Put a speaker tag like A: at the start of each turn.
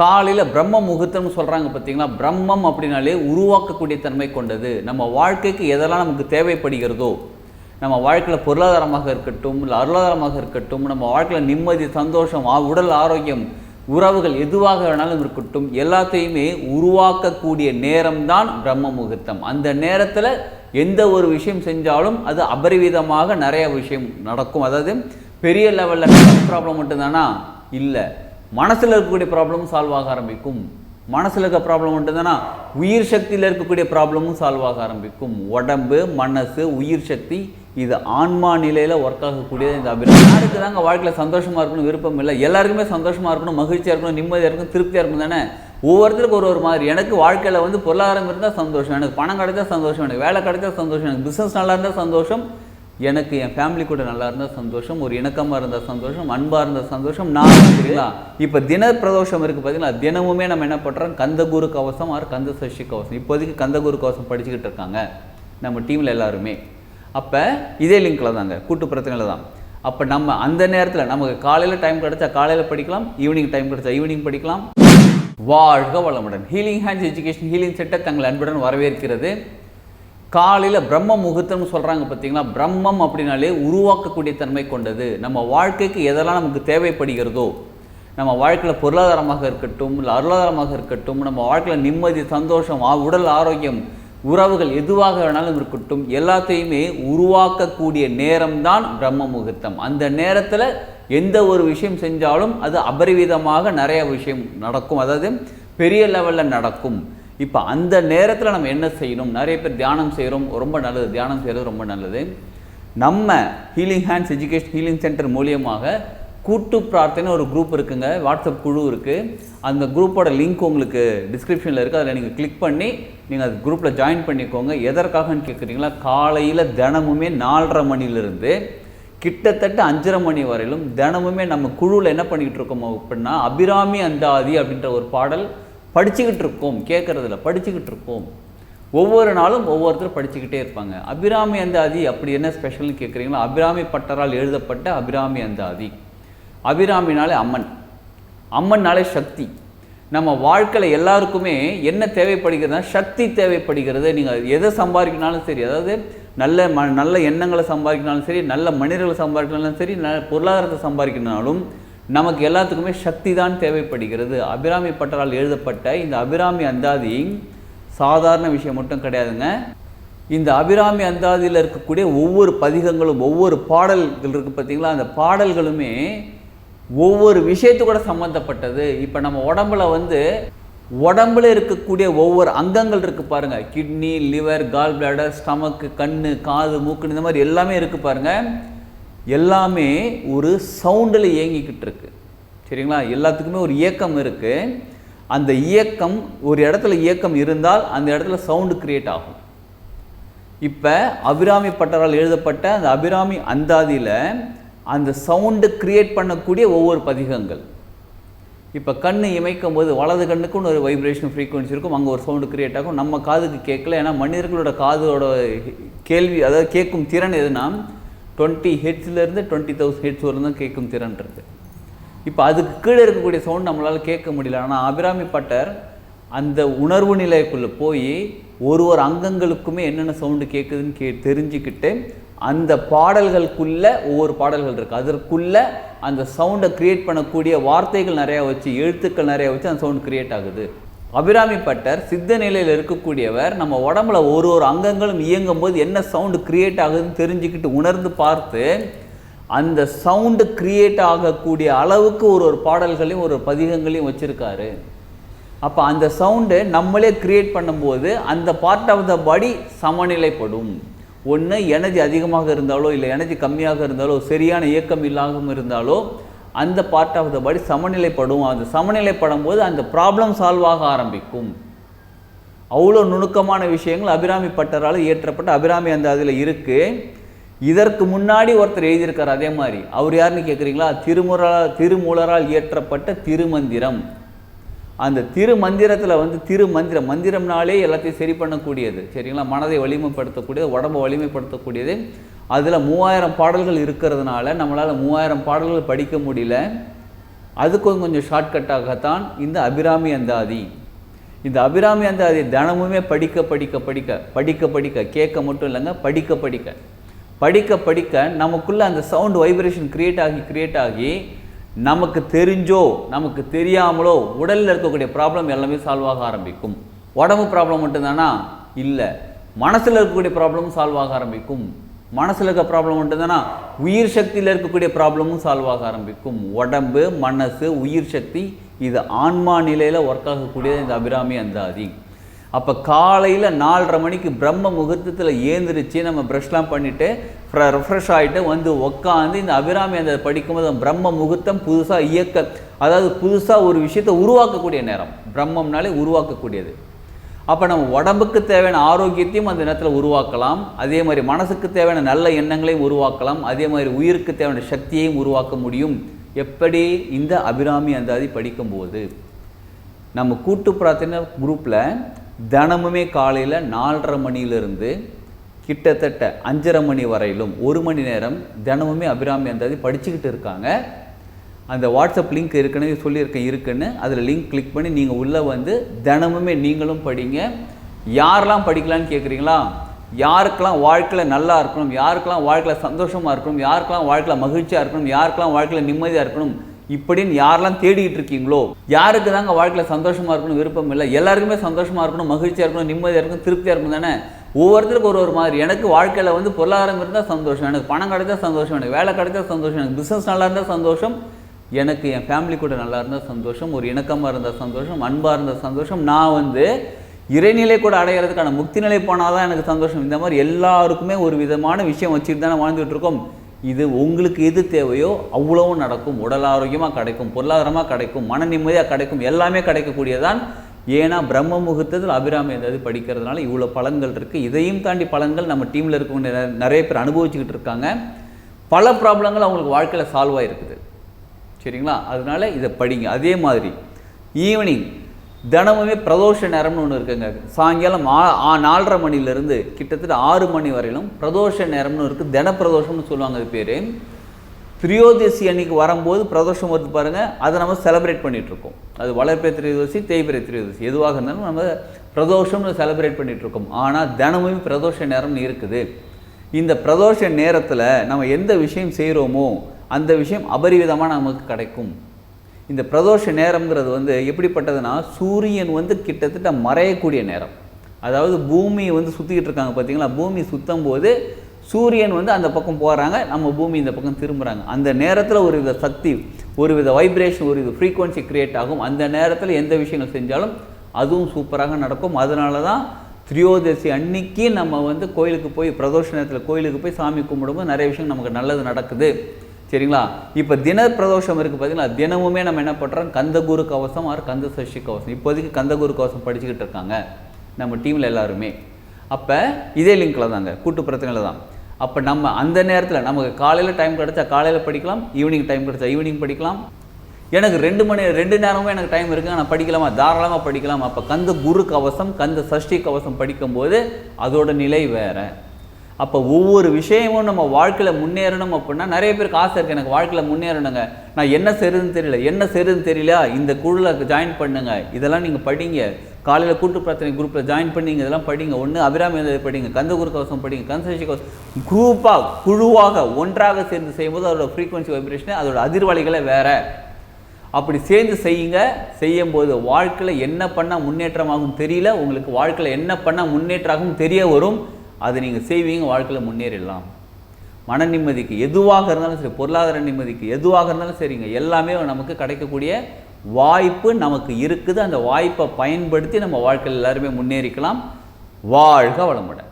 A: காலையில் பிரம்ம முகூர்த்தம்னு சொல்கிறாங்க பார்த்தீங்களா பிரம்மம் அப்படின்னாலே உருவாக்கக்கூடிய தன்மை கொண்டது. நம்ம வாழ்க்கைக்கு எதெல்லாம் நமக்கு தேவைப்படுகிறதோ நம்ம வாழ்க்கையில் பொருளாதாரமாக இருக்கட்டும் இல்லை அருளாதாரமாக இருக்கட்டும் நம்ம வாழ்க்கையில் நிம்மதி சந்தோஷம் உடல் ஆரோக்கியம் உறவுகள் எதுவாக வேணாலும் இருக்கட்டும் எல்லாத்தையுமே உருவாக்கக்கூடிய நேரம்தான் பிரம்ம முகூர்த்தம். அந்த நேரத்தில் எந்த ஒரு விஷயம் செஞ்சாலும் அது அபரிவிதமாக நிறைய விஷயம் நடக்கும். அதாவது பெரிய லெவலில் ப்ராப்ளம் மட்டும்தானா? இல்லை. மனசில் இருக்கக்கூடிய ப்ராப்ளமும் சால்வ் ஆக ஆரம்பிக்கும். மனசில் இருக்க ப்ராப்ளம் மட்டும்தானா உயிர் சக்தியில் இருக்கக்கூடிய ப்ராப்ளமும் சால்வ் ஆக ஆரம்பிக்கும். உடம்பு மனசு உயிர் சக்தி இது ஆன்மா நிலையில் ஒர்க் ஆகக்கூடிய இந்த அபிராமி. யாருக்கு தாங்க வாழ்க்கையில் சந்தோஷமாக இருக்கணும் விருப்பம் இல்லை? எல்லாருக்குமே சந்தோஷமாக இருக்கணும் மகிழ்ச்சியாக இருக்கணும் நிம்மதியாக இருக்கணும் திருப்தியாக இருக்கணும் தானே? ஒவ்வொருத்தருக்கும் ஒரு ஒரு மாதிரி. எனக்கு வாழ்க்கையில் வந்து பொருளாதாரம் இருந்தால் சந்தோஷம் எனக்கு பணம் கிடைச்சா சந்தோஷம் எனக்கு வேலை கிடைச்சா சந்தோஷம் எனக்கு பிஸ்னஸ் நல்லா இருந்தால் சந்தோஷம் எனக்கு என் ஃபேமிலி கூட நல்லா இருந்தால் சந்தோஷம் ஒரு இணக்கமாக இருந்தால் சந்தோஷம் அன்பாக இருந்தால் சந்தோஷம் நான் சரிங்களா? இப்போ தின பிரதோஷம் இருக்குது பார்த்தீங்களா தினமுமே நம்ம என்ன பண்ணுறோம் கந்தகுரு கவசம் ஆர் கந்த சஷ்டி கவசம். இப்போதைக்கு கந்தகுரு கவசம் படிச்சுக்கிட்டு இருக்காங்க நம்ம டீமில் எல்லாருமே. அப்போ இதே லிங்க்கில் தாங்க கூட்டு பிரச்சனையில் தான். அப்போ நம்ம அந்த நேரத்தில் நமக்கு காலையில் டைம் கிடச்சா காலையில் படிக்கலாம் ஈவினிங் டைம் கிடச்சா ஈவினிங் படிக்கலாம். வாழ்க வளமுடன். ஹீலிங் ஹேண்ட்ஸ் எஜுகேஷன் ஹீலிங் செட்டை தங்கள் அன்புடன் வரவேற்கிறது. காலையில் பிரம்ம முகூர்த்தம்னு சொல்கிறாங்க பார்த்தீங்களா பிரம்மம் அப்படின்னாலே உருவாக்கக்கூடிய தன்மை கொண்டது. நம்ம வாழ்க்கைக்கு எதெல்லாம் நமக்கு தேவைப்படுகிறதோ நம்ம வாழ்க்கையில் பொருளாதாரமாக இருக்கட்டும் இல்லை அருளாதாரமாக இருக்கட்டும் நம்ம வாழ்க்கையில் நிம்மதி சந்தோஷம் ஆ- உடல் ஆரோக்கியம் உறவுகள் எதுவாக வேணாலும் இருக்கட்டும் எல்லாத்தையுமே உருவாக்கக்கூடிய நேரம்தான் பிரம்ம முகூர்த்தம். அந்த நேரத்தில் எந்த ஒரு விஷயம் செஞ்சாலும் அது அபரிவிதமாக நிறைய விஷயம் நடக்கும். அதாவது பெரிய லெவலில் நடக்கும். இப்போ அந்த நேரத்தில் நம்ம என்ன செய்யணும்? நிறைய பேர் தியானம் செய்கிறோம் ரொம்ப நல்லது. தியானம் செய்கிறது ரொம்ப நல்லது. நம்ம healing hands education healing centre மூலியமாக கூட்டு பிரார்த்தனை ஒரு குரூப் இருக்குங்க. வாட்ஸ்அப் குழு இருக்குது அந்த குரூப்போட லிங்க் உங்களுக்கு டிஸ்கிரிப்ஷனில் இருக்குது அதில் நீங்கள் கிளிக் பண்ணி நீங்கள் அது குரூப்பில் ஜாயின் பண்ணிக்கோங்க. எதற்காகன்னு கேட்குறீங்களா காலையில் தினமுமே நாலரை மணிலிருந்து கிட்டத்தட்ட அஞ்சரை மணி வரையிலும் தினமுமே நம்ம குழுவில் என்ன பண்ணிக்கிட்டு இருக்கோம் அப்படின்னா அபிராமி அந்தாதி அப்படின்ற ஒரு பாடல் படிச்சுக்கிட்டு இருக்கோம் கேட்குறதில்ல படிச்சுக்கிட்டு இருக்கோம் ஒவ்வொரு நாளும் ஒவ்வொருத்தரும் படிச்சுக்கிட்டே இருப்பாங்க. அபிராமி அந்தாதி அப்படி என்ன ஸ்பெஷல்னு கேட்குறீங்களா அபிராமி பட்டரால் எழுதப்பட்ட அபிராமி அந்தாதி. அபிராமினாலே அம்மன். அம்மன்னாலே சக்தி. நம்ம வாழ்க்கையில் எல்லாருக்குமே என்ன தேவைப்படுகிறதுனா சக்தி தேவைப்படுகிறது. நீங்கள் எதை சம்பாதிக்கினாலும் சரி அதாவது நல்ல ம நல்ல எண்ணங்களை சம்பாதிக்கினாலும் சரி நல்ல மனிதர்களை சம்பாதிக்கினாலும் சரி நல்ல பொருளாதாரத்தை சம்பாதிக்கினாலும் நமக்கு எல்லாத்துக்குமே சக்தி தான் தேவைப்படுகிறது. அபிராமி பட்டரால் எழுதப்பட்ட இந்த அபிராமி அந்தாதி சாதாரண விஷயம் மட்டும் கிடையாதுங்க. இந்த அபிராமி அந்தாதியில் இருக்கக்கூடிய ஒவ்வொரு பதிகங்களும் ஒவ்வொரு பாடல்கள் இருக்குது பார்த்தீங்களா? அந்த பாடல்களுமே ஒவ்வொரு விஷயத்து கூட சம்மந்தப்பட்டது இப்போ நம்ம உடம்புல வந்து உடம்புல இருக்கக்கூடிய ஒவ்வொரு அங்கங்கள் இருக்குது பாருங்க. Kidney liver gall bladder stomach கண் காது மூக்குன்னு இந்த மாதிரி எல்லாமே இருக்குது பாருங்கள் எல்லாமே ஒரு சவுண்டில் இயங்கிக்கிட்டு இருக்கு. சரிங்களா? எல்லாத்துக்குமே ஒரு இயக்கம் இருக்குது அந்த இயக்கம் ஒரு இடத்துல இயக்கம் இருந்தால் அந்த இடத்துல சவுண்டு கிரியேட் ஆகும். இப்போ அபிராமி பட்டரால் எழுதப்பட்ட அந்த அபிராமி அந்தாதியில் அந்த சவுண்டு கிரியேட் பண்ணக்கூடிய ஒவ்வொரு பதிகங்கள். இப்போ கண்ணு இமைக்கும் போது வலது கண்ணுக்குன்னு ஒரு வைப்ரேஷன் ஃப்ரீக்வன்சி இருக்கும். அங்கே ஒரு சவுண்டு கிரியேட் ஆகும். நம்ம காதுக்கு கேட்கல. ஏன்னா மனிதர்களோட காதோட கேள்வி அதாவது கேட்கும் திறன் எதுனா டுவெண்ட்டி ஹெட்ஸ்லேருந்து டுவெண்ட்டி தௌசண்ட் ஹெட்ஸ் வரலும் தான் கேட்கும் திறன் இருக்குது இப்போ அதுக்கு கீழே இருக்கக்கூடிய சவுண்ட் நம்மளால் கேட்க முடியல. ஆனால் அபிராமி பட்டர் அந்த உணர்வு நிலைக்குள்ளே போய் ஒரு ஒரு அங்கங்களுக்குமே என்னென்ன சவுண்டு கேட்குதுன்னு கே தெரிஞ்சுக்கிட்டு அந்த பாடல்களுக்குள்ளே ஒவ்வொரு பாடல்கள் இருக்குது அதற்குள்ளே அந்த சவுண்டை க்ரியேட் பண்ணக்கூடிய வார்த்தைகள் நிறையா வச்சு எழுத்துக்கள் நிறையா வச்சு அந்த சவுண்ட் க்ரியேட் ஆகுது. அபிராமி பட்டர் சித்த நிலையில் இருக்கக்கூடியவர் நம்ம உடம்புல ஒரு ஒரு அங்கங்களும் இயங்கும் போது என்ன சவுண்டு கிரியேட் ஆகுதுன்னு தெரிஞ்சுக்கிட்டு உணர்ந்து பார்த்து அந்த சவுண்டு கிரியேட் ஆகக்கூடிய அளவுக்கு ஒரு ஒரு பாடல்களையும் ஒரு பதிகங்களையும் வச்சுருக்காரு. அப்போ அந்த சவுண்டு நம்மளே கிரியேட் பண்ணும்போது அந்த பார்ட் ஆஃப் த பாடி சமநிலைப்படும். ஒன்று எனர்ஜி அதிகமாக இருந்தாலோ இல்லை எனர்ஜி கம்மியாக இருந்தாலோ சரியான இயக்கம் இல்லாமல் இருந்தாலோ அந்த பார்ட் ஆஃப் த பாடி சமநிலைப்படும். அந்த சமநிலைப்படும் போது அந்த ப்ராப்ளம் சால்வ் ஆக ஆரம்பிக்கும். அவ்வளோ நுணுக்கமான விஷயங்கள் அபிராமி பட்டரால் இயற்றப்பட்ட அபிராமி அந்த அதில் இருக்குது இதற்கு முன்னாடி ஒருத்தர் எழுதியிருக்கார் அதே மாதிரி. அவர் யாருன்னு கேட்குறீங்களா? திருமுறா திருமூலரால் இயற்றப்பட்ட திருமந்திரம். அந்த திருமந்திரத்தில் வந்து திருமந்திரம் மந்திரம்னாலே எல்லாத்தையும் சரி பண்ணக்கூடியது. சரிங்களா? மனதை வலிமைப்படுத்தக்கூடியது உடம்பை வலிமைப்படுத்தக்கூடியது. அதில் மூவாயிரம் பாடல்கள் இருக்கிறதுனால நம்மளால் மூவாயிரம் பாடல்கள் படிக்க முடியல. அதுக்கும் கொஞ்சம் ஷார்ட்கட்டாகத்தான் இந்த அபிராமி அந்தாதி. இந்த அபிராமி அந்தாதி தினமுமே படிக்க படிக்க படிக்க படிக்க படிக்க கேட்க மட்டும் இல்லைங்க படிக்க படிக்க. படிக்க படிக்க நமக்குள்ளே அந்த சவுண்ட் வைப்ரேஷன் க்ரியேட் ஆகி க்ரியேட் ஆகி நமக்கு தெரிஞ்சோ நமக்கு தெரியாமலோ உடலில் இருக்கக்கூடிய ப்ராப்ளம் எல்லாமே சால்வ் ஆக ஆரம்பிக்கும். உடம்பு ப்ராப்ளம் மட்டும்தானா? இல்லை. மனசில் இருக்கக்கூடிய ப்ராப்ளமும் சால்வ் ஆக ஆரம்பிக்கும். மனசில் இருக்க ப்ராப்ளம் மட்டும்தானா? உயிர் சக்தியில் இருக்கக்கூடிய ப்ராப்ளமும் சால்வ் ஆக ஆரம்பிக்கும். உடம்பு மனசு உயிர் சக்தி இது ஆன்மா நிலையில் ஒர்க் ஆகக்கூடியது இந்த அபிராமி அந்தாதி. அப்போ காலையில் நாலரை மணிக்கு பிரம்ம முகூர்த்தத்தில் ஏந்திரிச்சு நம்ம ப்ரஷ்லாம் பண்ணிவிட்டு ரெஃப்ரெஷ் ஆகிட்டு வந்து உட்காந்து இந்த அபிராமி அந்த படிக்கும்போது பிரம்ம முகூர்த்தம் புதுசாக இயக்க அதாவது புதுசாக ஒரு விஷயத்தை உருவாக்கக்கூடிய நேரம். பிரம்மம்னாலே உருவாக்கக்கூடியது. அப்போ நம்ம உடம்புக்கு தேவையான ஆரோக்கியத்தையும் அந்த நேரத்தில் உருவாக்கலாம். அதே மாதிரி மனசுக்கு தேவையான நல்ல எண்ணங்களையும் உருவாக்கலாம். அதே மாதிரி உயிருக்கு தேவையான சக்தியையும் உருவாக்க முடியும். எப்படி? இந்த அபிராமி அந்தாதி படிக்கும்போது. நம்ம கூட்டு பிரார்த்தனை குரூப்பில் தினமுமே காலையில் நாலரை மணியிலிருந்து கிட்டத்தட்ட அஞ்சரை மணி வரையிலும் ஒரு மணி நேரம் தினமுமே அபிராமி அந்தாதி படிச்சுக்கிட்டு இருக்காங்க. அந்த வாட்ஸ்அப் லிங்க் ஏற்கனவே சொல்லியிருக்கேன் இருக்குன்னு. அதில் லிங்க் கிளிக் பண்ணி நீங்கள் உள்ளே வந்து தினமுமே நீங்களும் படிங்க. யாரெல்லாம் படிக்கலான்னு கேட்குறீங்களா யாருக்கெல்லாம் வாழ்க்கையில் நல்லா இருக்கணும் யாருக்கெல்லாம் வாழ்க்கையில் சந்தோஷமாக இருக்கணும் யாருக்கெல்லாம் வாழ்க்கையில் மகிழ்ச்சியாக இருக்கணும் யாருக்கெல்லாம் வாழ்க்கையில் நிம்மதியாக இருக்கணும் இப்படின்னு யாரெல்லாம் தேடிக்கிட்டு இருக்கீங்களோ யாருக்கு தாங்க வாழ்க்கையில் சந்தோஷமாக இருக்கணும் விருப்பம் இல்லை. எல்லாருக்குமே சந்தோஷமாக இருக்கணும் மகிழ்ச்சியாக இருக்கணும் நிம்மதியாக இருக்கணும் திருப்தியாக இருக்கணும் தானே? ஒவ்வொருத்தருக்கும் ஒரு ஒரு மாதிரி. எனக்கு வாழ்க்கையில் வந்து பொருளாதாரம் இருந்தால் சந்தோஷம் எனக்கு பணம் கிடைச்சா சந்தோஷம் எனக்கு வேலை கிடைச்சா சந்தோஷம் எனக்கு பிஸ்னஸ் நல்லா இருந்தால் சந்தோஷம் எனக்கு என் ஃபேமிலி கூட நல்லா இருந்தால் சந்தோஷம் ஒரு இணக்கமாக இருந்தால் சந்தோஷம் அன்பாக இருந்தால் சந்தோஷம். நான் வந்து இறைநிலை கூட அடையிறதுக்கான முக்தி நிலை போனால் தான் எனக்கு சந்தோஷம். இந்த மாதிரி எல்லாருக்குமே ஒரு விதமான விஷயம் வச்சுட்டு தானே வாழ்ந்துட்டு இருக்கோம். இது உங்களுக்கு எது தேவையோ அவ்வளவும் நடக்கும். உடல் ஆரோக்கியமாக கிடைக்கும் பொருளாதாரமாக கிடைக்கும் மன நிம்மதியாக கிடைக்கும் எல்லாமே கிடைக்கக்கூடியதான் ஏன்னா பிரம்ம முகூர்த்தத்தில் அபிராமி ஏதாவது படிக்கிறதுனால இவ்வளோ பலன்கள் இருக்குது இதையும் தாண்டி பலன்கள் நம்ம டீமில் இருக்கக்கூடிய நிறைய- நிறைய பேர் அனுபவிச்சுக்கிட்டு இருக்காங்க. பல ப்ராப்ளங்கள் அவங்களுக்கு வாழ்க்கையில் சால்வ் ஆகிருக்குது சரிங்களா? அதனால இதை படிங்க. அதே மாதிரி ஈவினிங் தினமுமே பிரதோஷ நேரம்னு ஒன்று இருக்குங்க. சாயங்காலம் ஆ நாலரை மணிலேருந்து கிட்டத்தட்ட ஆறு மணி வரையிலும் பிரதோஷ நேரம்னு இருக்குது தின பிரதோஷம்னு சொல்லுவாங்க அது பேர். திரியோதசி அன்னைக்கு வரும்போது பிரதோஷம் வருது பாருங்கள் அதை நம்ம செலிப்ரேட் பண்ணிகிட்ருக்கோம் அது வளர்ப்பிறை திரியோதசி தேய்பிரை திரியோதசி. எதுவாக இருந்தாலும் நம்ம பிரதோஷம்னு செலிப்ரேட் பண்ணிகிட்ருக்கோம் ஆனால் தினமுமே பிரதோஷ நேரம்னு இருக்குது. இந்த பிரதோஷ நேரத்தில் நம்ம எந்த விஷயம் செய்கிறோமோ அந்த விஷயம் அபரிவிதமாக நமக்கு கிடைக்கும். இந்த பிரதோஷ நேரம்ங்கிறது வந்து எப்படிப்பட்டதுன்னா சூரியன் வந்து கிட்டத்தட்ட மறையக்கூடிய நேரம். அதாவது பூமியை வந்து சுற்றிக்கிட்டு இருக்காங்க பார்த்தீங்களா பூமி சுற்றும் போது சூரியன் வந்து அந்த பக்கம் போகிறாங்க நம்ம பூமி இந்த பக்கம் திரும்புகிறாங்க அந்த நேரத்தில் ஒரு வித சக்தி ஒரு வித வைப்ரேஷன் ஒரு வித ஃப்ரீக்குவன்சி கிரியேட் ஆகும். அந்த நேரத்தில் எந்த விஷயங்கள் செஞ்சாலும் அதுவும் சூப்பராக நடக்கும். அதனால தான் திரியோதசி அன்னைக்கு நம்ம வந்து கோயிலுக்கு போய் பிரதோஷ நேரத்தில் கோயிலுக்கு போய் சாமி கும்பிடும்போது நிறைய விஷயம் நமக்கு நல்லது நடக்குது. சரிங்களா? இப்போ தின பிரதோஷம் இருக்குது பார்த்தீங்களா தினமுமே நம்ம என்ன பண்ணுறோம் கந்தகுரு கவசம் ஆர் கந்த சஷ்டி கவசம். இப்போதைக்கு கந்தகுரு கவசம் படிச்சுக்கிட்டு இருக்காங்க நம்ம டீமில் எல்லாருமே. அப்போ இதே லிங்க்கில் தாங்க கூட்டு பிரச்சனையில் தான். அப்போ நம்ம அந்த நேரத்தில் நமக்கு காலையில் டைம் கிடைச்சா காலையில் படிக்கலாம் ஈவினிங் டைம் கிடச்சா ஈவினிங் படிக்கலாம். எனக்கு ரெண்டு மணி ரெண்டு நேரமும் எனக்கு டைம் இருக்குது நான் படிக்கலாமா? தாராளமாக படிக்கலாம். அப்போ கந்த குரு கவசம் கந்த சஷ்டி கவசம் படிக்கும்போது அதோட நிலை வேறு. அப்போ ஒவ்வொரு விஷயமும் நம்ம வாழ்க்கையில் முன்னேறணும் அப்படின்னா நிறைய பேருக்கு ஆசை இருக்குது எனக்கு வாழ்க்கையில் முன்னேறணுங்க. நான் என்ன செய்யுதுன்னு தெரியல. என்ன செய்யுதுன்னு தெரியல இந்த குழுவில் ஜாயின் பண்ணுங்க. இதெல்லாம் நீங்கள் படிங்க. காலையில் கூட்டு பிரார்த்தனை குரூப்பில் ஜாயின் பண்ணிங்க. இதெல்லாம் படிங்க. ஒன்று அபிராமி படிங்க. கந்தகுரு கவசம் படிங்க. கந்தசஷ்டி கவசம். குரூப்பாக குழுவாக ஒன்றாக சேர்ந்து செய்யும்போது அதோட ஃப்ரீக்வன்சி வைப்ரேஷன் அதோட அதிர்வலைகளை வேறு. அப்படி சேர்ந்து செய்யுங்க. செய்யும்போது வாழ்க்கையில் என்ன பண்ணால் முன்னேற்றமாகவும் தெரியல. உங்களுக்கு வாழ்க்கையில் என்ன பண்ணால் முன்னேற்றமாகவும் தெரிய வரும். அதை நீங்கள் செய்வீங்க வாழ்க்கையில் முன்னேறிடலாம். மன நிம்மதிக்கு எதுவாக இருந்தாலும் சரி பொருளாதார நிம்மதிக்கு எதுவாக இருந்தாலும் சரிங்க. எல்லாமே நமக்கு கிடைக்கக்கூடிய வாய்ப்பு நமக்கு இருக்குது. அந்த வாய்ப்பை பயன்படுத்தி நம்ம வாழ்க்கையில் எல்லாருமே முன்னேறிக்கலாம். வாழ்க வளமுடன்.